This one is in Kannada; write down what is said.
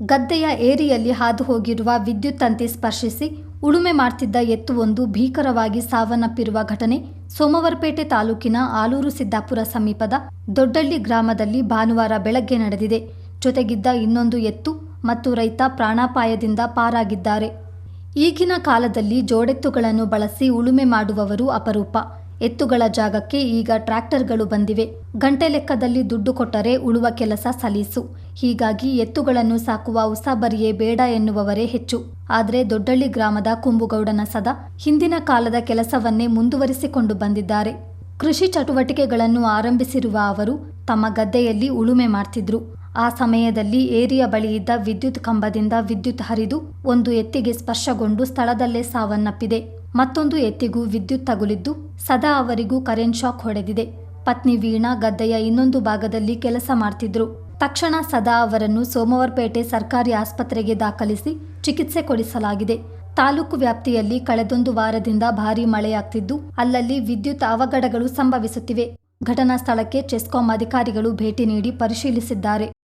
ಗದ್ದೆಯ ಏರಿಯಲ್ಲಿ ಹಾದು ಹೋಗಿರುವ ವಿದ್ಯುತ್ ತಂತಿ ಸ್ಪರ್ಶಿಸಿ ಉಳುಮೆ ಮಾಡ್ತಿದ್ದ ಎತ್ತುವೊಂದು ಭೀಕರವಾಗಿ ಸಾವನ್ನಪ್ಪಿರುವ ಘಟನೆ ಸೋಮವಾರಪೇಟೆ ತಾಲೂಕಿನ ಆಲೂರು ಸಿದ್ದಾಪುರ ಸಮೀಪದ ದೊಡ್ಡಳ್ಳಿ ಗ್ರಾಮದಲ್ಲಿ ಭಾನುವಾರ ಬೆಳಗ್ಗೆ ನಡೆದಿದೆ. ಜೊತೆಗಿದ್ದ ಇನ್ನೊಂದು ಎತ್ತು ಮತ್ತು ರೈತ ಪ್ರಾಣಾಪಾಯದಿಂದ ಪಾರಾಗಿದ್ದಾರೆ. ಈಗಿನ ಕಾಲದಲ್ಲಿ ಜೋಡೆತ್ತುಗಳನ್ನು ಬಳಸಿ ಉಳುಮೆ ಮಾಡುವವರು ಅಪರೂಪ. ಎತ್ತುಗಳ ಜಾಗಕ್ಕೆ ಈಗ ಟ್ರ್ಯಾಕ್ಟರ್ಗಳು ಬಂದಿವೆ. ಗಂಟೆ ಲೆಕ್ಕದಲ್ಲಿ ದುಡ್ಡು ಕೊಟ್ಟರೆ ಉಳುವ ಕೆಲಸ ಸಲೀಸು. ಹೀಗಾಗಿ ಎತ್ತುಗಳನ್ನು ಸಾಕುವ ಉಸಾಬರಿಯೇ ಬೇಡ ಎನ್ನುವವರೇ ಹೆಚ್ಚು. ಆದರೆ ದೊಡ್ಡಳ್ಳಿ ಗ್ರಾಮದ ಕುಂಬುಗೌಡನ ಸದಾ ಹಿಂದಿನ ಕಾಲದ ಕೆಲಸವನ್ನೇ ಮುಂದುವರಿಸಿಕೊಂಡು ಬಂದಿದ್ದಾರೆ. ಕೃಷಿ ಚಟುವಟಿಕೆಗಳನ್ನು ಆರಂಭಿಸಿರುವ ಅವರು ತಮ್ಮ ಗದ್ದೆಯಲ್ಲಿ ಉಳುಮೆ ಮಾಡ್ತಿದ್ರು. ಆ ಸಮಯದಲ್ಲಿ ಏರಿಯ ಬಳಿಯಿದ್ದ ವಿದ್ಯುತ್ ಕಂಬದಿಂದ ವಿದ್ಯುತ್ ಹರಿದು ಒಂದು ಎತ್ತಿಗೆ ಸ್ಪರ್ಶಗೊಂಡು ಸ್ಥಳದಲ್ಲೇ ಸಾವನ್ನಪ್ಪಿದೆ. ಮತ್ತೊಂದು ಎತ್ತಿಗೂ ವಿದ್ಯುತ್ ತಗುಲಿದ್ದು ಸದಾ ಅವರಿಗೂ ಕರೆಂಟ್ ಶಾಕ್ ಹೊಡೆದಿದೆ. ಪತ್ನಿ ವೀಣಾ ಗದ್ದೆಯ ಇನ್ನೊಂದು ಭಾಗದಲ್ಲಿ ಕೆಲಸ ಮಾಡ್ತಿದ್ರು. ತಕ್ಷಣ ಸದಾ ಅವರನ್ನು ಸೋಮವಾರಪೇಟೆ ಸರ್ಕಾರಿ ಆಸ್ಪತ್ರೆಗೆ ದಾಖಲಿಸಿ ಚಿಕಿತ್ಸೆ ಕೊಡಿಸಲಾಗಿದೆ. ತಾಲೂಕು ವ್ಯಾಪ್ತಿಯಲ್ಲಿ ಕಳೆದೊಂದು ವಾರದಿಂದ ಭಾರೀ ಮಳೆಯಾಗ್ತಿದ್ದು, ಅಲ್ಲಲ್ಲಿ ವಿದ್ಯುತ್ ಅವಘಡಗಳು ಸಂಭವಿಸುತ್ತಿವೆ. ಘಟನಾ ಸ್ಥಳಕ್ಕೆ ಚೆಸ್ಕಾಂ ಅಧಿಕಾರಿಗಳು ಭೇಟಿ ನೀಡಿ ಪರಿಶೀಲಿಸಿದ್ದಾರೆ.